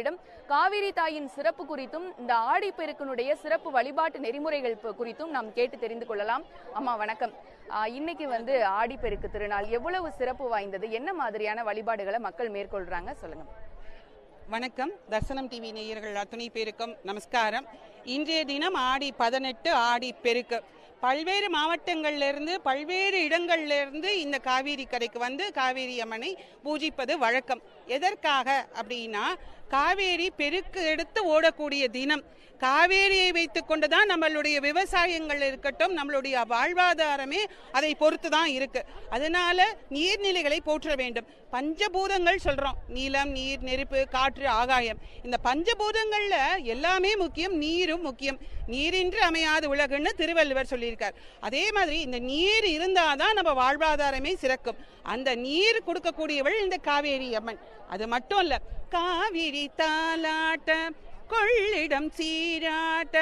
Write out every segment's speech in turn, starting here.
இடம் காவிரி தாயின் சிறப்பு குறித்தும் இந்த ஆடிப்பெருக்கினுடைய சிறப்பு வழிபாட்டு நெறிமுறைகள் குறித்தும் நாம் கேட்டு தெரிந்து கொள்ளலாம். அம்மா வணக்கம். இன்னைக்கு வந்து ஆடிப்பெருக்கு திருநாள் எவ்வளவு சிறப்பு வாய்ந்தது? என்ன மாதிரியான வழிபாடுகளை மக்கள் மேற்கொள்றாங்க? சொல்லுங்க. வணக்கம். தர்சனம் டிவி நேயர்கள் அத்துணை பேருக்கும் நமஸ்காரம். இன்றைய தினம் ஆடி பதினெட்டு ஆடி பெருக்கு பல்வேறு மாவட்டங்கள்ல இருந்து பல்வேறு இடங்கள்ல இருந்து இந்த காவேரி கரைக்கு வந்து காவேரி அம்மனை பூஜிப்பது வழக்கம். எதற்காக அப்படின்னா காவேரி பெருக்கு எடுத்து ஓடக்கூடிய தினம். காவேரியை வைத்துக்கொண்டு தான் நம்மளுடைய விவசாயங்கள் இருக்கட்டும் நம்மளுடைய வாழ்வாதாரமே அதை பொறுத்து தான் இருக்கு. அதனால நீர்நிலைகளை போற்ற வேண்டும். பஞ்சபூதங்கள் சொல்றோம். நீலம் நீர் நெருப்பு காற்று ஆகாயம். இந்த பஞ்சபூதங்கள்ல எல்லாமே முக்கியம் நீரும் முக்கியம். நீரின்றி அமையாது உலகுன்னு திருவள்ளுவர் சொல்லியிருக்கார். அதே மாதிரி இந்த நீர் இருந்தாதான் நம்ம வாழ்வாதாரமே சிறக்கும். அந்த நீர் கொடுக்கக்கூடியவள் இந்த காவேரி அம்மன். அது மட்டும் இல்லை காவிரி தாலாட்ட கொள்ளிடம் சீராட்ட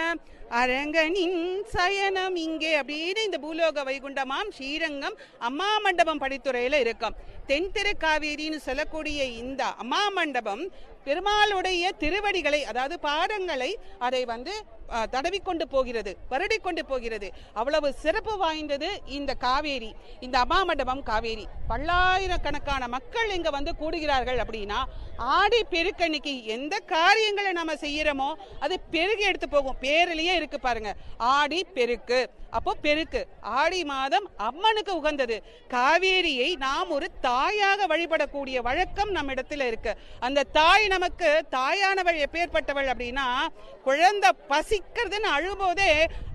அரங்கனின் சயனம் இங்கே அப்படின்னு இந்த பூலோக வைகுண்டமாம் ஸ்ரீரங்கம் அம்மா மண்டபம் படித்துறையில இருக்கும். தென் திருக்காவேரின்னு சொல்லக்கூடிய இந்த அம்மா மண்டபம் பெருமாளுடைய திருவடிகளை அதாவது பாடங்களை அதை வந்து தடவிக்கொண்டு போகிறது வருடிக்கொண்டு போகிறது. அவ்வளவு சிறப்பு வாய்ந்தது இந்த காவேரி இந்த அம்மா மண்டபம் காவேரி. பல்லாயிரக்கணக்கான மக்கள் இங்க வந்து கூடுகிறார்கள் அப்படின்னா ஆடி பெருக்கணிக்கு எந்த காரியங்களை நம்ம செய்யறோமோ அது பெருகி எடுத்து போகும். பேரிலேயே இருக்கு பாருங்க. ஆடி பெருக்கு. அப்போ பெருக்கு. ஆடி மாதம் அம்மனுக்கு உகந்தது. காவேரியை நாம் ஒரு தாயாக வழிபடக்கூடிய வழக்கம் நம்ம இடத்துல இருக்கு. அந்த தாய் நமக்கு தாயானவள் எப்பேற்பட்டவள் அப்படின்னா குழந்தை பசிக்கிறதுன்னு அழும்போதே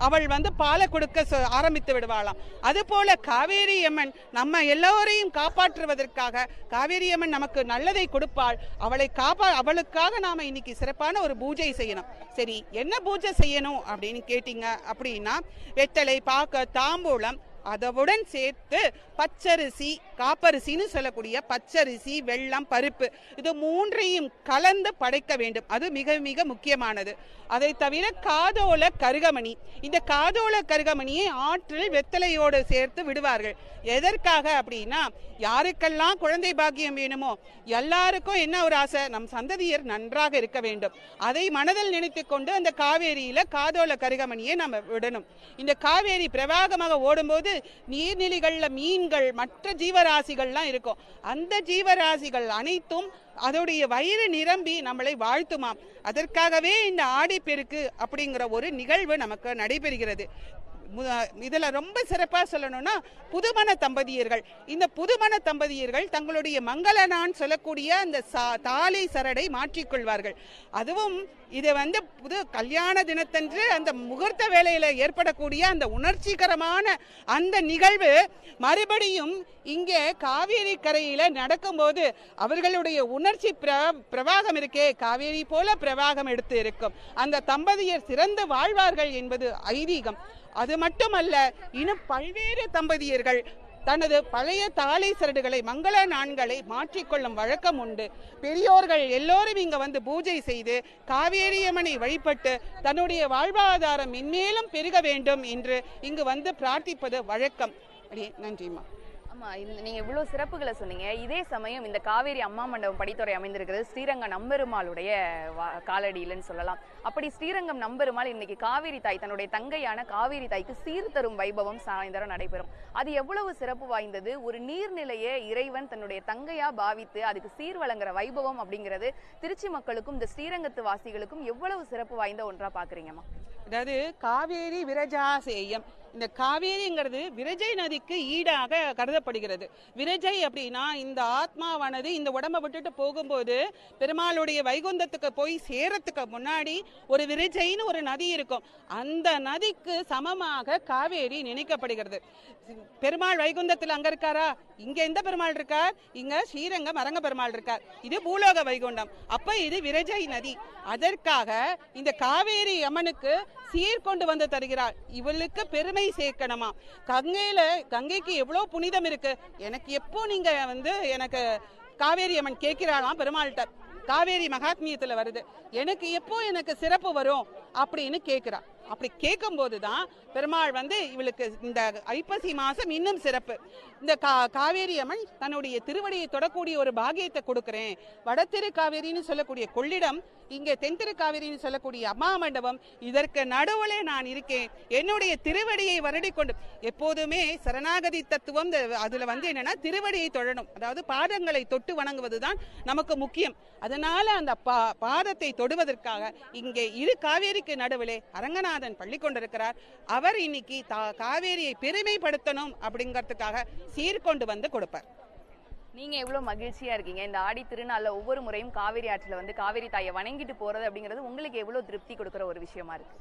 அவள் வந்து பாலை கொடுக்க ஆரம்பித்து விடுவாளாம். அது போல காவேரி அம்மன் நம்ம எல்லோரையும் காப்பாற்றுவதற்காக காவேரி அம்மன் நமக்கு நல்லதை கொடுப்பாள். அவளை காப்பா அவளுக்காக நாம இன்னைக்கு சிறப்பான ஒரு பூஜை செய்யணும். சரி என்ன பூஜை செய்யணும் அப்படின்னு கேட்டீங்க அப்படின்னா வெத்தலை பாக்க தாம்பூலம் அதவுடன் சேர்த்து பச்சரிசி காப்பரிசின்னு சொல்லக்கூடிய பச்சரிசி வெள்ளம் பருப்பு இது மூன்றையும் கலந்து படைக்க வேண்டும். அது மிக மிக முக்கியமானது. அதை தவிர காதோல கருகமணி. இந்த காதோல கருகமணியை ஆற்றில் வெத்தலையோடு சேர்த்து விடுவார்கள். எதற்காக அப்படின்னா யாருக்கெல்லாம் குழந்தை பாக்கியம் வேணுமோ எல்லாருக்கும் என்ன ஒரு ஆசை? நம் சந்ததியர் நன்றாக இருக்க வேண்டும். அதை மனதில் நினைத்து கொண்டு அந்த காவேரியில காதோல கருகமணியை நம்ம விடணும். இந்த காவேரி பிரவாகமாக ஓடும்போது நீர்நிலைகள்ல மீன்கள் மற்ற ஜீவராசிகள்லாம் இருக்கும். அந்த ஜீவராசிகள் அனைத்தும் அதோடைய வயிறு நிரம்பி நம்மளை வாழ்த்துமாம். அதற்காகவே இந்த ஆடிப்பெருக்கு அப்படிங்கிற ஒரு நிகழ்வு நமக்கு நடைபெறுகிறது. இதில் ரொம்ப சிறப்பாக சொல்லணும்னா புதுமண தம்பதியர்கள். இந்த புதுமண தம்பதியர்கள் தங்களுடைய மங்களனான் சொல்லக்கூடிய அந்த சா- தாலி சரடை மாற்றிக்கொள்வார்கள் அதுவும் இது வந்து புது கல்யாண தினத்தன்று அந்த முகூர்த்த வேலையில் ஏற்படக்கூடிய அந்த உணர்ச்சிகரமான அந்த நிகழ்வு மறுபடியும் இங்கே காவேரி கரையில் நடக்கும்போது அவர்களுடைய உணர்ச்சி பிர- பிரவாகம் இருக்கே காவேரி போல பிரவாகம் எடுத்து இருக்கும். அந்த தம்பதியர் சிறந்து வாழ்வார்கள் என்பது ஐதீகம். அது மட்டுமல்ல இன்னும் பல்வேறு தம்பதியர்கள் தனது பழைய தாலை சரடுகளை மங்கள நான்களை மாற்றிக்கொள்ளும் வழக்கம் உண்டு. பெரியோர்கள் எல்லோரும் இங்க வந்து பூஜை செய்து காவேரியம்மனை வழிபட்டு தன்னுடைய வாழ்வாதாரம் மென்மேலும் பெருக வேண்டும் என்று இங்கு வந்து பிரார்த்திப்பது வழக்கம். அடி நன்றிம்மா. ஆமா இந்த- நீங்க இவ்வளவு சிறப்புகளை சொன்னீங்க. இதே சமயம் இந்த காவேரி அம்மா மண்டபம் படித்துறை அமைந்திருக்கிறது ஸ்ரீரங்கம் நம்பெருமாளுடைய வா- காலடியிலன்னு சொல்லலாம். அப்படி ஸ்ரீரங்கம் நம்பெருமாள் இன்னைக்கு காவேரி தாய் தன்னுடைய தங்கையான காவேரி தாய்க்கு சீர்தரும் வைபவம் சாயந்தரம் நடைபெறும். அது எவ்வளவு சிறப்பு வாய்ந்தது? ஒரு நீர்நிலையை இறைவன் தன்னுடைய தங்கையா பாவித்து அதுக்கு சீர் வழங்குற வைபவம் அப்படிங்கிறது திருச்சி மக்களுக்கும் இந்த ஸ்ரீரங்கத்து வாசிகளுக்கும் எவ்வளவு சிறப்பு வாய்ந்த ஒன்றா பாக்குறீங்கம்மா அதாவது காவேரி விரஜாசேயம். இந்த காவேரிங்கிறது விரஜை நதிக்கு ஈடாக கருதப்படுகிறது. விரஜை அப்படின்னா இந்த ஆத்மாவானது இந்த உடம்ப விட்டுட்டு போகும்போது பெருமாளுடைய வைகுந்தத்துக்கு போய் சேரத்துக்கு முன்னாடி ஒரு விரஜைன்னு ஒரு நதி இருக்கும். அந்த நதிக்கு சமமாக காவேரி நினைக்கப்படுகிறது. பெருமாள் வைகுந்தத்தில் அங்க இருக்காரா? இங்க எந்த பெருமாள் இருக்கார்? இங்க ஸ்ரீரங்கம் அரங்க பெருமாள் இருக்கார். இது பூலோக வைகுண்டம். அப்ப இது விரஜை நதி. அதற்காக இந்த காவேரி அம்மனுக்கு சீர்கொண்டு வந்து தருகிறாள். இவளுக்கு பெருமை சேர்க்கணுமா? கங்கையில கங்கைக்கு எவ்வளவு புனிதம் இருக்கு. எனக்கு எப்போ நீங்க வந்து எனக்கு காவேரி அம்மன் கேட்கிறாளாம் பெருமாள்கிட்ட? காவேரி மகாத்மியத்துல வருது. எனக்கு எப்போ எனக்கு சிறப்பு வரும் அப்படின்னு கேட்கிறா. அப்படி கேட்கும்போது தான் பெருமாள் வந்து இவளுக்கு இந்த ஐப்பசி மாதம் இன்னும் சிறப்பு. இந்த கா காவேரி அம்மன் தன்னுடைய திருவடியை தொடக்கூடிய ஒரு பாகியத்தை கொடுக்குறேன். வடத்திரு காவேரின்னு சொல்லக்கூடிய கொள்ளிடம் இங்கே தென்திரு காவேரின்னு சொல்லக்கூடிய அம்மா மண்டபம் இதற்கு நடுவில் நான் இருக்கேன். என்னுடைய திருவடியை வருடி கொண்டு எப்போதுமே சரணாகதி தத்துவம் இந்த- வந்து என்னன்னா திருவடியை தொழணும் அதாவது பாதங்களை தொட்டு வணங்குவது தான் நமக்கு முக்கியம். அதனால அந்த பா பாதத்தை தொடுவதற்காக இங்கே இரு காவேரிக்கு நடுவிலே அரங்கநாதன் பள்ளி கொண்டிருக்கிறார் அவர் இன்னைக்கு தா- காவேரியை பெருமைப்படுத்தணும் அப்படிங்கறதுக்காக சீர்கொண்டு வந்து கொடுப்பார். நீங்க எவ்வளவு மகிழ்ச்சியா இருக்கீங்க. இந்த ஆடி திருநாள்ல ஒவ்வொரு முறையும் காவேரி ஆற்றுல வந்து காவேரி தாயை வணங்கிட்டு போறது அப்படிங்கிறது உங்களுக்கு எவ்வளவு திருப்தி கொடுக்கிற ஒரு விஷயமா இருக்கு?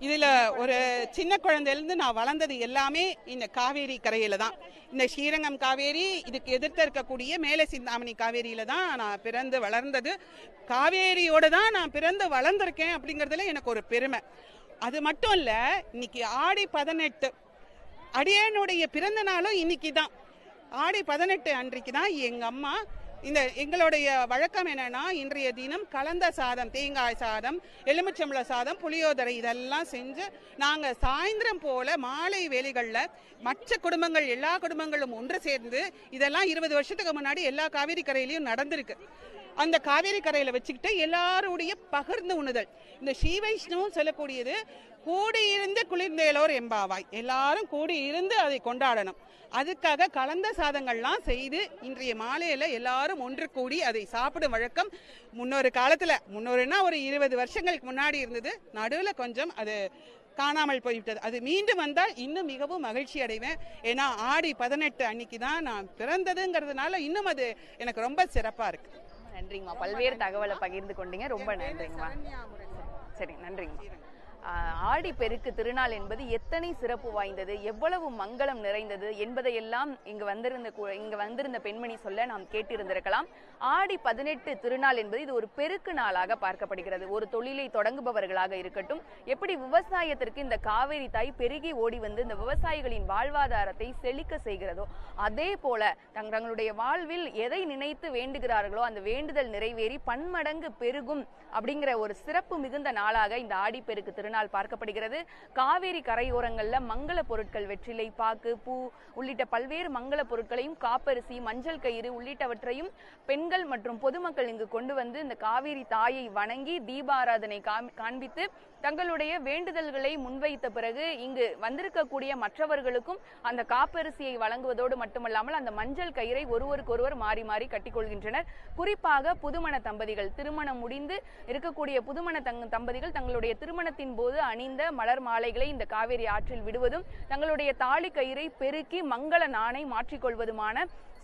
இதுல ஒரு சின்ன குழந்தையிலிருந்து நான் வளர்ந்தது எல்லாமே இந்த காவேரி கரையில தான். இந்த ஸ்ரீரங்கம் காவேரி இதுக்கு எதிர்த்து இருக்கக்கூடிய மேல சிந்தாமணி காவேரியில தான் நான் பிறந்து வளர்ந்தது. காவேரியோட தான் நான் பிறந்து வளர்ந்திருக்கேன் அப்படிங்கறதுல எனக்கு ஒரு பெருமை. அது மட்டும் இல்லை இன்னைக்கு ஆடி பதினெட்டு. அடியனுடைய பிறந்த நாளும் இன்னைக்கு தான் ஆடி பதினெட்டு அன்றைக்கு தான் எங்கள் அம்மா இந்த எங்களுடைய வழக்கம் என்னன்னா இன்றைய தினம் கலந்த சாதம் தேங்காய் சாதம் எலுமிச்சம்பழ சாதம் புளியோதரை இதெல்லாம் செஞ்சு நாங்கள் சாயந்தரம் போல மாலை வேலைகளில் மற்ற குடும்பங்கள் எல்லா குடும்பங்களும் ஒன்று சேர்ந்து இதெல்லாம் இருபது வருஷத்துக்கு முன்னாடி எல்லா காவேரி கரையிலையும் நடந்திருக்கு. அந்த காவேரி கரையில வச்சுக்கிட்டு எல்லாருடைய பகிர்ந்து உண்ணுதல். இந்த ஸ்ரீ வைஷ்ணவம் சொல்லக்கூடியது கூடியிருந்து குளிர்ந்தேலோர் எம்பாவாய். எல்லாரும் கூடியிருந்து அதை கொண்டாடணும். அதுக்காக கலந்த சாதங்கள்லாம் செய்து இன்றைய மாலையில எல்லாரும் ஒன்று கூடி அதை சாப்பிடும் வழக்கம் முன்னொரு காலத்துல. முன்னொருனா ஒரு இருபது வருஷங்களுக்கு முன்னாடி இருந்தது. நடுவில் கொஞ்சம் அது காணாமல் போய்விட்டது. அது மீண்டும் வந்தால் இன்னும் மிகவும் மகிழ்ச்சி அடைவேன். ஏன்னா ஆடி பதினெட்டு அன்னைக்கு தான் நான் பிறந்ததுங்கிறதுனால இன்னும் அது எனக்கு ரொம்ப சிறப்பாக இருக்குது நன்றிங்கம்மா. பல்வேறு தகவலை பகிர்ந்து கொண்டீங்க. ரொம்ப நன்றிங்கம்மா. சரி நன்றிங்கம்மா. ஆடி பெருக்கு திருநாள் என்பது எத்தனை சிறப்பு வாய்ந்தது எவ்வளவு மங்களம் நிறைந்தது என்பதையெல்லாம் இங்கு வந்திருந்த இங்கு வந்திருந்த பெண்மணி சொல்ல நாம் கேட்டிருந்திருக்கலாம். ஆடி பதினெட்டு திருநாள் என்பது இது ஒரு பெருக்கு நாளாக பார்க்கப்படுகிறது. ஒரு தொழிலை தொடங்குபவர்களாக இருக்கட்டும் எப்படி விவசாயத்திற்கு இந்த காவேரி தாய் பெருகி ஓடி வந்து இந்த விவசாயிகளின் வாழ்வாதாரத்தை செழிக்க செய்கிறதோ அதே போல தங்களுடைய வாழ்வில் எதை நினைத்து வேண்டுகிறார்களோ அந்த வேண்டுதல் நிறைவேறி பன்மடங்கு பெருகும் அப்படிங்கிற ஒரு சிறப்பு மிகுந்த நாளாக இந்த ஆடிப்பெருக்கு திருநாள் பார்க்கப்படுகிறது. காவேரி கரையோரங்கள்ல மங்கள பொருட்கள் வெற்றிலை பாக்கு பூ உள்ளிட்ட பல்வேறு மங்கள பொருட்களையும் காப்பரிசி மஞ்சள் கயிறு உள்ளிட்டவற்றையும் பெண்கள் மற்றும் பொதுமக்கள் இங்கு கொண்டு வந்து இந்த காவேரி தாயை வணங்கி தீபாராதனை காண்பித்து தங்களுடைய வேண்டுதல்களை முன்வைத்த பிறகு இங்கு வந்திருக்கக்கூடிய மற்றவர்களுக்கும் அந்த காப்பரிசியை வழங்குவதோடு மட்டுமல்லாமல் அந்த மஞ்சள் கயிறை ஒருவருக்கொருவர் மாறி மாறி கட்டிக்கொள்கின்றனர். குறிப்பாக புதுமண தம்பதிகள். திருமணம் முடிந்து இருக்கக்கூடிய புதுமண தங் தம்பதிகள் தங்களுடைய திருமணத்தின் போது அணிந்த மலர் மாலைகளை இந்த காவேரி ஆற்றில் விடுவதும் தங்களுடைய தாலி கயிறை பெருக்கி மங்கள நாணை மாற்றிக்கொள்வதுமான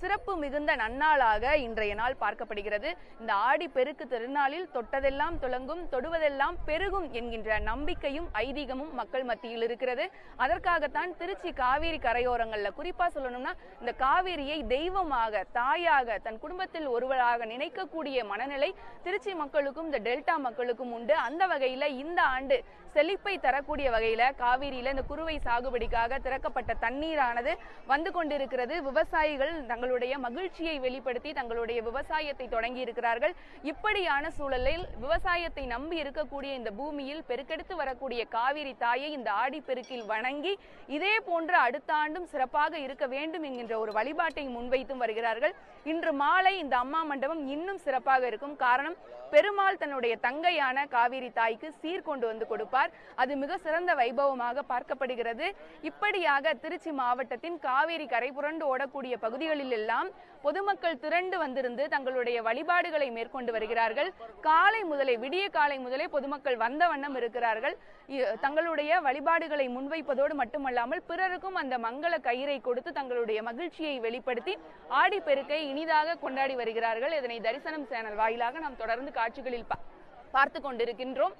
சிறப்பு மிகுந்த நன்னாளாக இன்றைய நாள் பார்க்கப்படுகிறது. இந்த ஆடி பெருக்கு திருநாளில் தொட்டதெல்லாம் துலங்கும் தொடுவதெல்லாம் பெருகும் என்கின்ற நம்பிக்கையும் ஐதீகமும் மக்கள் மத்தியில் இருக்கிறது. அதற்காகத்தான் திருச்சி காவேரி கரையோரங்களில் குறிப்பா சொல்லணும்னா இந்த காவேரியை தெய்வமாக தாயாக தன் குடும்பத்தில் ஒருவராக நினைக்கக்கூடிய மனநிலை திருச்சி மக்களுக்கும் இந்த டெல்டா மக்களுக்கும் உண்டு. அந்த வகையில் இந்த ஆண்டு செழிப்பை தரக்கூடிய வகையில் காவிரியில் இந்த குறுவை சாகுபடிக்காக திறக்கப்பட்ட தண்ணீரானது வந்து கொண்டிருக்கிறது. விவசாயிகள் தங்களுடைய மகிழ்ச்சியை வெளிப்படுத்தி தங்களுடைய விவசாயத்தை தொடங்கி இருக்கிறார்கள். இப்படியான சூழலில் விவசாயத்தை நம்பி இருக்கக்கூடிய இந்த பூமியில் பெருக்கெடுத்து வரக்கூடிய காவிரி தாயை இந்த ஆடிப்பெருக்கில் வணங்கி இதே போன்ற அடுத்த ஆண்டும் சிறப்பாக இருக்க வேண்டும் என்கின்ற ஒரு வழிபாட்டை முன்வைத்தும் வருகிறார்கள். இன்று மாலை இந்த அம்மா மண்டபம் இன்னும் சிறப்பாக இருக்கும். காரணம் பெருமாள் தன்னுடைய தங்கையான காவிரி தாய்க்கு சீர் கொண்டு வந்து கொடுப்பார். அது மிக சிறந்த வைபவமாக பார்க்கப்படுகிறது. இப்படியாக திருச்சி மாவட்டத்தின் காவிரி கரை புரண்டு ஓடக்கூடிய பகுதிகளில் எல்லாம் பொதுமக்கள் திரண்டு வந்திருந்து தங்களுடைய வழிபாடுகளை மேற்கொண்டு வருகிறார்கள். காலை முதலே விடிய காலை முதலே பொதுமக்கள் வந்த வண்ணம் இருக்கிறார்கள். இ- தங்களுடைய வழிபாடுகளை முன்வைப்பதோடு மட்டுமல்லாமல் பிறருக்கும் அந்த மங்கள கயிறை கொடுத்து தங்களுடைய மகிழ்ச்சியை வெளிப்படுத்தி ஆடிப்பெருக்கை இனிதாக கொண்டாடி வருகிறார்கள். இதனை தரிசனம் சேனல் வாயிலாக நாம் தொடர்ந்து காட்சிகளில் பா- பார்த்து கொண்டிருக்கின்றோம்.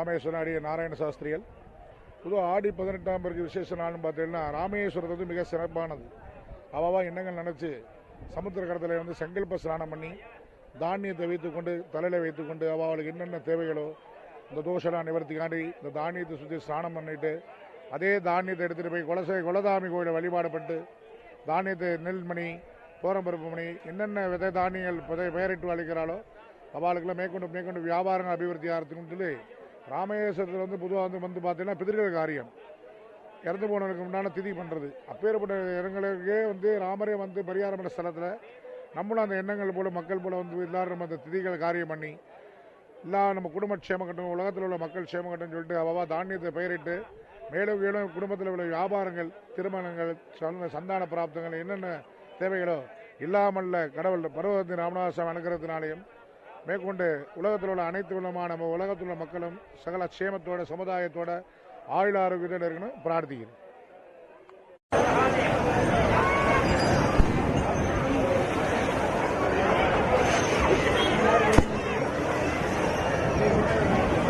ராமேஸ்வரன் அடிய நாராயண சாஸ்திரிகள். பொதுவாக ஆடி பதினெட்டாம் பேருக்கு விசேஷ நாள்னு பார்த்தீங்கன்னா ராமேஸ்வரத்து வந்து மிக சிறப்பானது. அவாவா எண்ணங்கள் நினச்சி சமுத்திர கடத்தில் வந்து சங்கல்ப ஸ்நானம் பண்ணி தானியத்தை வைத்துக்கொண்டு தலையில் வைத்துக்கொண்டு அவளுக்கு என்னென்ன தேவைகளோ இந்த தோஷலாம் நிவர்த்திக்காண்டி இந்த தானியத்தை சுற்றி ஸ்நானம் பண்ணிட்டு அதே தானியத்தை எடுத்துகிட்டு போய் குலசை குலதாமி கோயிலை வழிபாடுபட்டு தானியத்தை நெல்மணி தோரம்பருப்பு மணி என்னென்ன விதை தானியங்கள் விதை பெயரிட்டு அளிக்கிறாளோ அவளுக்கெல்லாம் மேற்கொண்டு மேற்கொண்டு வியாபாரங்கள் அபிவிருத்தி ஆகிறதுக்குன்னு சொல்லி. ராமேஸ்வரத்தில் வந்து பொதுவாக வந்து வந்து பார்த்தீங்கன்னா பிதிர்கள் காரியம். இறந்து போனவனுக்கு உண்டான திதி பண்ணுறது அப்பேற்பட்ட இடங்களுக்கே வந்து ராமரே வந்து பரிகாரம் பண்ண ஸ்தலத்தில் நம்மளும் அந்த எண்ணங்கள் போல் மக்கள் போல் வந்து எல்லாரும் நம்ம அந்த திதிகளை காரியம் பண்ணி எல்லா நம்ம குடும்ப க்ஷேம கட்டும் உலகத்தில் உள்ள மக்கள் க்ஷேம கட்டும் சொல்லிட்டு அவ்வளோ தானியத்தை பெயரிட்டு மேலும் மேலும் குடும்பத்தில் உள்ள வியாபாரங்கள் திருமணங்கள் சந்த- சந்தான பிராப்தங்கள் என்னென்ன தேவைகளோ இல்லாமல்ல கடவுள் பருவத்தி ராமநாதசாமி அனுக்கிறதுனாலையும் மேற்கொண்டு உலகத்தில் உள்ள அனைத்து விதமான நம்ம உலகத்தில் உள்ள மக்களும் சகல க்ஷேமத்தோட சமுதாயத்தோட ஆயுள் ஆரோக்கியத்தோடு இருக்கணும் பிரார்த்திக்கிறேன்